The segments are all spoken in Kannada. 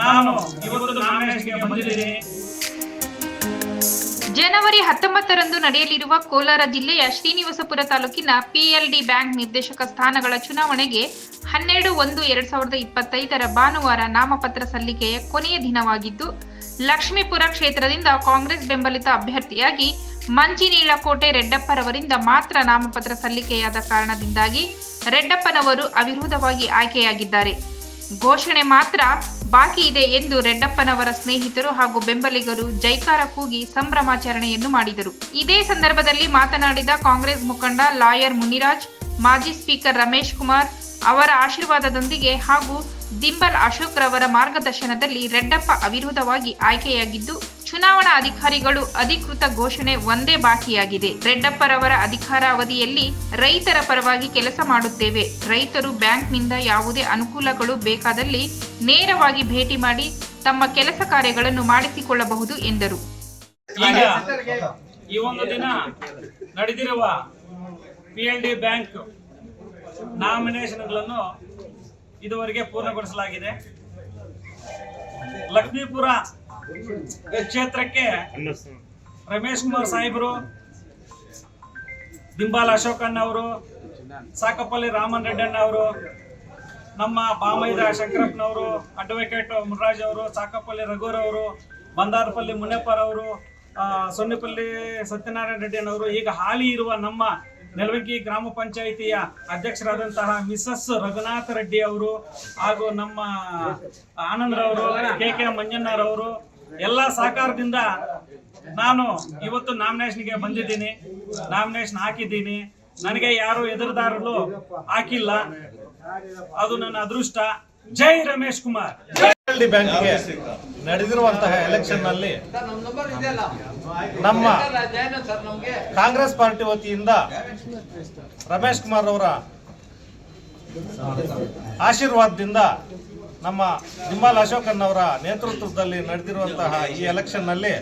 ನಾನು ಇವತ್ತು ನಾಮಿನೇಷನ್ಗೆ ಬಂದಿದ್ದೀನಿ. ಜನವರಿ ಹತ್ತೊಂಬತ್ತರಂದು ನಡೆಯಲಿರುವ ಕೋಲಾರ ಜಿಲ್ಲೆಯ ಶ್ರೀನಿವಾಸಪುರ ತಾಲೂಕಿನ ಪಿಎಲ್ಡಿ ಬ್ಯಾಂಕ್ ನಿರ್ದೇಶಕ ಸ್ಥಾನಗಳ ಚುನಾವಣೆಗೆ ಹನ್ನೆರಡು ಒಂದು ಎರಡ್ ಸಾವಿರದ ಇಪ್ಪತ್ತೈದರ ಭಾನುವಾರ ನಾಮಪತ್ರ ಸಲ್ಲಿಕೆಯ ಕೊನೆಯ ದಿನವಾಗಿದ್ದು, ಲಕ್ಷ್ಮೀಪುರ ಕ್ಷೇತ್ರದಿಂದ ಕಾಂಗ್ರೆಸ್ ಬೆಂಬಲಿತ ಅಭ್ಯರ್ಥಿಯಾಗಿ ಮಂಚಿನೀಳಕೋಟೆ ರೆಡ್ಡಪ್ಪರವರಿಂದ ಮಾತ್ರ ನಾಮಪತ್ರ ಸಲ್ಲಿಕೆಯಾದ ಕಾರಣದಿಂದಾಗಿ ರೆಡ್ಡಪ್ಪನವರು ಅವಿರೋಧವಾಗಿ ಆಯ್ಕೆಯಾಗಿದ್ದಾರೆ. ಘೋಷಣೆ ಮಾತ್ರ ಬಾಕಿ ಇದೆ ಎಂದು ರೆಡ್ಡಪ್ಪನವರ ಸ್ನೇಹಿತರು ಹಾಗೂ ಬೆಂಬಲಿಗರು ಜೈಕಾರ ಕೂಗಿ ಸಂಭ್ರಮಾಚರಣೆಯನ್ನು ಮಾಡಿದರು. ಇದೇ ಸಂದರ್ಭದಲ್ಲಿ ಮಾತನಾಡಿದ ಕಾಂಗ್ರೆಸ್ ಮುಖಂಡ ಲಾಯರ್ ಮುನಿರಾಜ್, ಮಾಜಿ ಸ್ಪೀಕರ್ ರಮೇಶ್ ಕುಮಾರ್ ಅವರ ಆಶೀರ್ವಾದದೊಂದಿಗೆ ಹಾಗೂ ದಿಂಬಲ್ ಅಶೋಕ್ ರವರ ಮಾರ್ಗದರ್ಶನದಲ್ಲಿ ರೆಡ್ಡಪ್ಪ ಅವಿರೋಧವಾಗಿ ಆಯ್ಕೆಯಾಗಿದ್ದು ಚುನಾವಣಾ ಅಧಿಕಾರಿಗಳು ಅಧಿಕೃತ ಘೋಷಣೆ ಒಂದೇ ಬಾಕಿಯಾಗಿದೆ. ರೆಡ್ಡಪ್ಪರವರ ಅಧಿಕಾರಾವಧಿಯಲ್ಲಿ ರೈತರ ಪರವಾಗಿ ಕೆಲಸ ಮಾಡುತ್ತೇವೆ. ರೈತರು ಬ್ಯಾಂಕ್ನಿಂದ ಯಾವುದೇ ಅನುಕೂಲಗಳು ಬೇಕಾದಲ್ಲಿ ನೇರವಾಗಿ ಭೇಟಿ ಮಾಡಿ ತಮ್ಮ ಕೆಲಸ ಕಾರ್ಯಗಳನ್ನು ಮಾಡಿಸಿಕೊಳ್ಳಬಹುದು ಎಂದರು. ಈ ಒಂದು ದಿನ ನಡೆದಿರುವ ಪಿ ಎಲ್ ಡಿ ಬ್ಯಾಂಕ್ ನಾಮಿನೇಷನ್ಗಳನ್ನು ಇದುವರೆಗೆ ಪೂರ್ಣಗೊಳಿಸಲಾಗಿದೆ. ಲಕ್ಷ್ಮೀಪುರ ಕ್ಷೇತ್ರಕ್ಕೆ ರಮೇಶ್ ಕುಮಾರ್ ಸಾಹೇಬರು ದಿಂಬಾಲ್ ಅಶೋಕಣ್ಣ ಅವರು ಸಾಕಪಲ್ಲಿ ರಾಮನ್ ರೆಡ್ಡಣ್ಣ ಅವರು ನಮ್ಮ ಬಾಮೈದ ಶಂಕರಪ್ಪನವರು ಅಡ್ವೊಕೇಟ್ ಮುನರಾಜ್ ಅವರು ಸಾಕಪಲ್ಲಿ ರಘುರವರು ಬಂದಾರಪಲ್ಲಿ ಮುನ್ನಪ್ಪರವರು ಅವರು ಸೊನ್ನೆಪಲ್ಲಿ ಸತ್ಯನಾರಾಯಣ ರೆಡ್ಡಿ ಅವರು ಈಗ ಹಾಲಿ ಇರುವ ನಮ್ಮ ನೆಲವಂಕಿ ಗ್ರಾಮ ಪಂಚಾಯಿತಿಯ ಅಧ್ಯಕ್ಷರಾದಂತಹ ಮಿಸಸ್ ರಘುನಾಥ ರೆಡ್ಡಿ ಅವರು ಹಾಗೂ ನಮ್ಮ ಆನಂದ್ರವರು ಕೆ ಕೆ ಮಂಜಣ್ಣರವರು ಎಲ್ಲ ಸಹಕಾರದಿಂದ ನಾನು ಇವತ್ತು ನಾಮಿನೇಷನ್ಗೆ ಬಂದಿದ್ದೀನಿ. ನಾಮಿನೇಷನ್ ಹಾಕಿದ್ದೀನಿ. ನನಗೆ ಯಾರು ಎದುರುದಾರರು ಹಾಕಿಲ್ಲ. ಅದು ನನ್ನ ಅದೃಷ್ಟ. ಜೈ ರಮೇಶ್ ಕುಮಾರ್. ಬ್ಯಾಂಕ್ಗೆ ನಡೆದಿರುವಂತಹ ಎಲೆಕ್ಷನ್ನಲ್ಲಿ ನಮ್ಮ ಕಾಂಗ್ರೆಸ್ ಪಾರ್ಟಿ ವತಿಯಿಂದ ರಮೇಶ್ ಕುಮಾರ್ ಅವರ ಆಶೀರ್ವಾದದಿಂದ ನಮ್ಮ ನಿಮ್ಮಲ್ ಅಶೋಕನ್ ಅವರ ನೇತೃತ್ವದಲ್ಲಿ ನಡೆದಿರುವಂತಹ ಈ ಎಲೆಕ್ಷನ್ನಲ್ಲಿ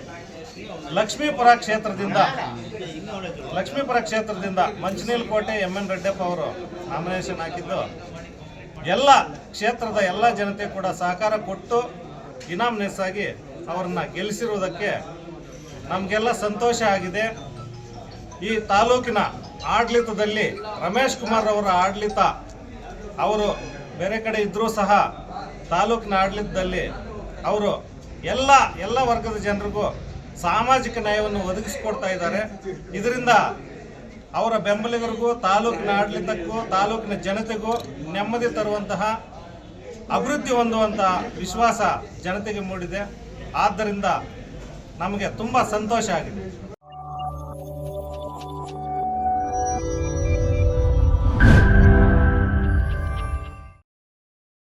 ಲಕ್ಷ್ಮೀಪುರ ಕ್ಷೇತ್ರದಿಂದ ಲಕ್ಷ್ಮೀಪುರ ಕ್ಷೇತ್ರದಿಂದ ಮಂಚನೀಲ್ ಕೋಟೆ ಎಂ ಎನ್ ರೆಡ್ಡಪ್ಪ ಅವರು ನಾಮಿನೇಷನ್ ಹಾಕಿದ್ದು, ಎಲ್ಲ ಕ್ಷೇತ್ರದ ಎಲ್ಲ ಜನತೆ ಕೂಡ ಸಹಕಾರ ಕೊಟ್ಟು ಇನಾಮ್ನೆಸ್ ಆಗಿ ಅವರನ್ನ ಗೆಲ್ಲಿಸಿರುವುದಕ್ಕೆ ನಮಗೆಲ್ಲ ಸಂತೋಷ ಆಗಿದೆ. ಈ ತಾಲೂಕಿನ ಆಡಳಿತದಲ್ಲಿ ರಮೇಶ್ ಕುಮಾರ್ ಅವರ ಆಡಳಿತ ಅವರು ಬೇರೆ ಕಡೆ ಇದ್ದರೂ ಸಹ ತಾಲೂಕಿನ ಆಡಳಿತದಲ್ಲಿ ಅವರು ಎಲ್ಲ ಎಲ್ಲ ವರ್ಗದ ಜನರಿಗೂ ಸಾಮಾಜಿಕ ನ್ಯಾಯವನ್ನು ಒದಗಿಸಿಕೊಡ್ತಾ ಇದ್ದಾರೆ. ಇದರಿಂದ ಅವರ ಬೆಂಬಲಿಗರಿಗೂ, ತಾಲೂಕಿನ ಆಡಳಿತಕ್ಕೂ, ತಾಲೂಕಿನ ಜನತೆಗೂ ನೆಮ್ಮದಿ ತರುವಂತಹ, ಅಭಿವೃದ್ಧಿ ಹೊಂದುವಂತಹ ವಿಶ್ವಾಸ ಜನತೆಗೆ ಮೂಡಿದೆ. ಆದ್ದರಿಂದ ನಮಗೆ ತುಂಬ ಸಂತೋಷ ಆಗಿದೆ.